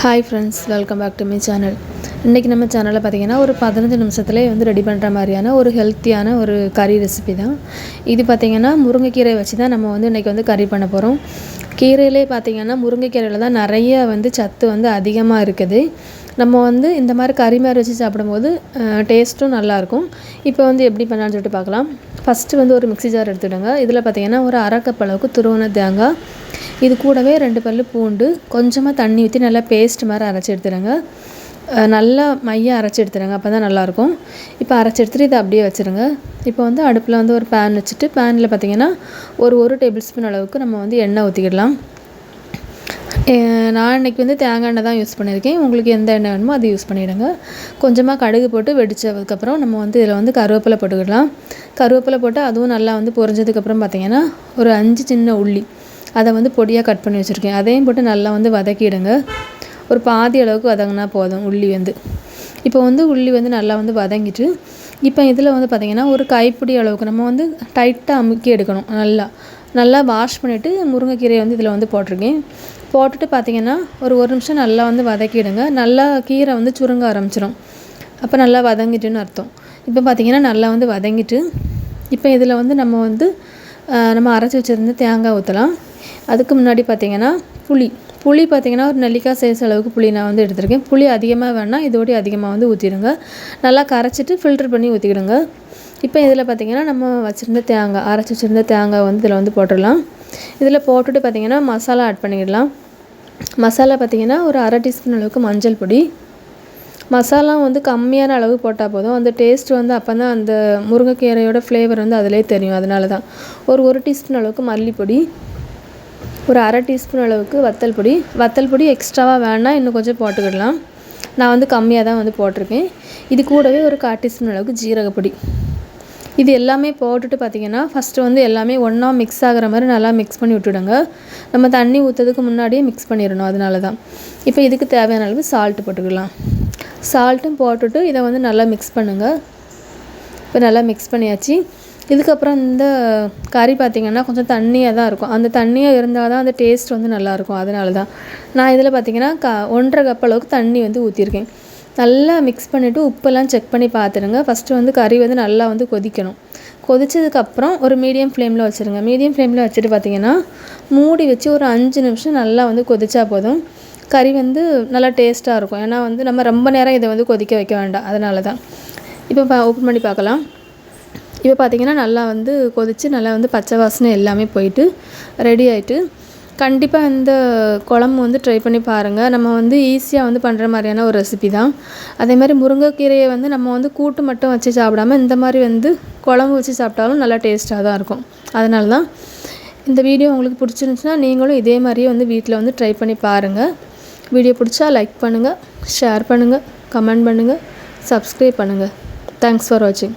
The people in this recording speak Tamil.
Hi friends welcome back to my channel இன்றைக்கி நம்ம சேனலில் பார்த்தீங்கன்னா ஒரு பதினஞ்சு நிமிஷத்துலேயே வந்து ரெடி பண்ணுற மாதிரியான ஒரு ஹெல்த்தியான ஒரு கறி ரெசிபி தான். இது பார்த்திங்கன்னா முருங்கைக்கீரை வச்சு தான் நம்ம வந்து இன்றைக்கி வந்து கறி பண்ண போகிறோம் கீரையிலே பார்த்திங்கன்னா முருங்கைக்கீரையில் தான் நிறைய வந்து சத்து வந்து அதிகமாக இருக்குது. நம்ம வந்து இந்த மாதிரி கறி மாதிரி வச்சு சாப்பிடும்போது டேஸ்ட்டும் நல்லாயிருக்கும் இப்போ வந்து எப்படி பண்ணலான்னு சொல்லிட்டு பார்க்கலாம் ஃபஸ்ட்டு வந்து ஒரு மிக்ஸி ஜார் எடுத்துவிடுங்க இதில் பார்த்திங்கன்னா ஒரு அரை கப் அளவுக்கு துருவன தேங்காய் இது கூடவே ரெண்டு பல் பூண்டு கொஞ்சமாக தண்ணி ஊற்றி நல்லா பேஸ்ட் மாதிரி அரைச்சி எடுத்துடுங்க. நல்லா மையம் அரைச்சி எடுத்துடுங்க அப்போ தான் நல்லாயிருக்கும். இப்போ அரைச்சி எடுத்துகிட்டு இதை அப்படியே வச்சுருங்க. இப்போ வந்து அடுப்பில் வந்து ஒரு பேன் வச்சுட்டு பேனில் பார்த்தீங்கன்னா ஒரு ஒரு டேபிள் ஸ்பூன் அளவுக்கு நம்ம வந்து எண்ணெய் ஊற்றிக்கிடலாம் நான் இன்றைக்கி வந்து தேங்காய் எண்ணெய் தான் யூஸ் பண்ணியிருக்கேன். உங்களுக்கு எந்த எண்ணெய் வேணுமோ அதை யூஸ் பண்ணிவிடுங்க கொஞ்சமாக கடுகு போட்டு வெடித்ததுக்கப்புறம் நம்ம வந்து இதில் வந்து கருவேப்பிலை போட்டுக்கிடலாம். கருவேப்பிலை போட்டு அதுவும் நல்லா வந்து பொரிஞ்சதுக்கப்புறம் பார்த்திங்கன்னா ஒரு அஞ்சு சின்ன உள்ளி அதை வந்து பொடியாக கட் பண்ணி வச்சுருக்கேன். அதையும் போட்டு நல்லா வந்து வதக்கிடுங்க. ஒரு பாதி அளவுக்கு வதங்கினா போதும் உள்ளி வந்து. இப்போ வந்து உள்ளி வந்து நல்லா வந்து வதங்கிட்டு இப்போ இதில் வந்து பார்த்திங்கன்னா ஒரு கைப்பிடி அளவுக்கு நம்ம வந்து டைட்டாக அமுக்கி எடுக்கணும். நல்லா நல்லா வாஷ் பண்ணிவிட்டு முருங்கைக்கீரையை வந்து இதில் வந்து போட்டிருக்கேன். போட்டுட்டு பார்த்தீங்கன்னா ஒரு ஒரு நிமிஷம் நல்லா வந்து வதக்கிடுங்க. நல்லா கீரை வந்து சுருங்க ஆரம்பிச்சிடும் அப்போ நல்லா வதங்கிட்டுன்னு அர்த்தம். இப்போ பார்த்திங்கன்னா நல்லா வந்து வதங்கிட்டு இப்போ இதில் வந்து நம்ம வந்து நம்ம அரைச்சி வச்சுருந்து தேங்காய் ஊற்றலாம் அதுக்கு முன்னாடி பார்த்தீங்கன்னா புளி. புளி பார்த்தீங்கன்னா ஒரு நெல்லிக்காய் சைஸ் அளவுக்கு புளி நான் வந்து எடுத்திருக்கேன். புளி அதிகமாக வேணால் இதோடய அதிகமாக வந்து ஊற்றிடுங்க நல்லா கரைச்சிட்டு ஃபில்டர் பண்ணி ஊற்றிக்கிடுங்க இப்போ இதில் பார்த்தீங்கன்னா நம்ம வச்சுருந்த தேங்காய் அரைச்சி வச்சுருந்த தேங்காய் வந்து இதில் வந்து போட்டுடலாம். இதில் போட்டுட்டு பார்த்திங்கன்னா மசாலா ஆட் பண்ணிக்கிடலாம். மசாலா பார்த்திங்கன்னா ஒரு அரை டீஸ்பூன் அளவுக்கு மஞ்சள் பொடி. மசாலா வந்து கம்மியான அளவு போட்டால் போதும். அந்த டேஸ்ட் வந்து அப்போ தான் அந்த முருங்கைக்கீரையோட ஃப்ளேவர் வந்து அதிலே தெரியும். அதனால தான். ஒரு ஒரு டீஸ்பூன் அளவுக்கு மல்லிப்பொடி. ஒரு அரை டீஸ்பூன் அளவுக்கு வத்தல் பொடி. வத்தல் பொடி எக்ஸ்ட்ராவாக வேணால் இன்னும் கொஞ்சம் போட்டுக்கிடலாம். நான் வந்து கம்மியாக தான் வந்து போட்டிருக்கேன். இது கூடவே ஒரு கால் டீஸ்பூன் அளவுக்கு ஜீரகப்பொடி இது எல்லாமே போட்டுட்டு பார்த்தீங்கன்னா ஃபஸ்ட்டு வந்து எல்லாமே ஒன்றா மிக்ஸ் ஆகிற மாதிரி நல்லா மிக்ஸ் பண்ணி விட்டுடுங்க. நம்ம தண்ணி ஊற்றுறதுக்கு முன்னாடியே மிக்ஸ் பண்ணிடணும் அதனால தான் இப்போ இதுக்கு தேவையான அளவு சால்ட்டு போட்டுக்கலாம். சால்ட்டும் போட்டுட்டு இதை வந்து நல்லா மிக்ஸ் பண்ணுங்கள் இப்போ நல்லா மிக்ஸ் பண்ணியாச்சு. இதுக்கப்புறம் இந்த கறி பார்த்திங்கன்னா கொஞ்சம் தண்ணியாக தான் இருக்கும். அந்த தண்ணியாக இருந்தால் தான் அந்த டேஸ்ட் வந்து நல்லாயிருக்கும். அதனால தான். நான் இதில் பார்த்திங்கன்னா க ஒன்றரை கப் அளவுக்கு தண்ணி வந்து ஊற்றிருக்கேன் நல்லா மிக்ஸ் பண்ணிவிட்டு உப்பெல்லாம் செக் பண்ணி பார்த்துருங்க ஃபஸ்ட்டு வந்து கறி வந்து நல்லா வந்து கொதிக்கணும். கொதிச்சதுக்கப்புறம் ஒரு மீடியம் ஃப்ளேமில் வச்சுருங்க. மீடியம் ஃப்ளேமில் வச்சுட்டு பார்த்தீங்கன்னா மூடி வச்சு ஒரு அஞ்சு நிமிஷம் நல்லா வந்து கொதிச்சா போதும். கறி வந்து நல்லா டேஸ்ட்டாக இருக்கும். ஏன்னா வந்து நம்ம ரொம்ப நேரம் இதை வந்து கொதிக்க வைக்க வேண்டாம். அதனால தான். இப்போ ஓப்பன் பண்ணி பார்க்கலாம். இப்போ பார்த்திங்கன்னா நல்லா வந்து கொதித்து நல்லா வந்து பச்சை வாசனை எல்லாமே போயிட்டு ரெடி ஆகிட்டு கண்டிப்பாக இந்த குழம்பு வந்து ட்ரை பண்ணி பாருங்கள் நம்ம வந்து ஈஸியாக வந்து பண்ணுற மாதிரியான ஒரு ரெசிபி தான். அதே மாதிரி முருங்கைக்கீரையை வந்து நம்ம வந்து கூட்டு மட்டும் வச்சு சாப்பிடாம இந்த மாதிரி வந்து குழம்பு வச்சு சாப்பிட்டாலும் நல்லா டேஸ்ட்டாக தான் இருக்கும். அதனால தான் இந்த வீடியோ உங்களுக்கு பிடிச்சிருந்துச்சுன்னா நீங்களும் இதே மாதிரியே வந்து வீட்டில் வந்து ட்ரை பண்ணி பாருங்கள் வீடியோ பிடிச்சா லைக் பண்ணுங்கள் ஷேர் பண்ணுங்கள் கமெண்ட் பண்ணுங்கள் சப்ஸ்கிரைப் பண்ணுங்கள் தேங்க்ஸ் ஃபார் வாட்சிங்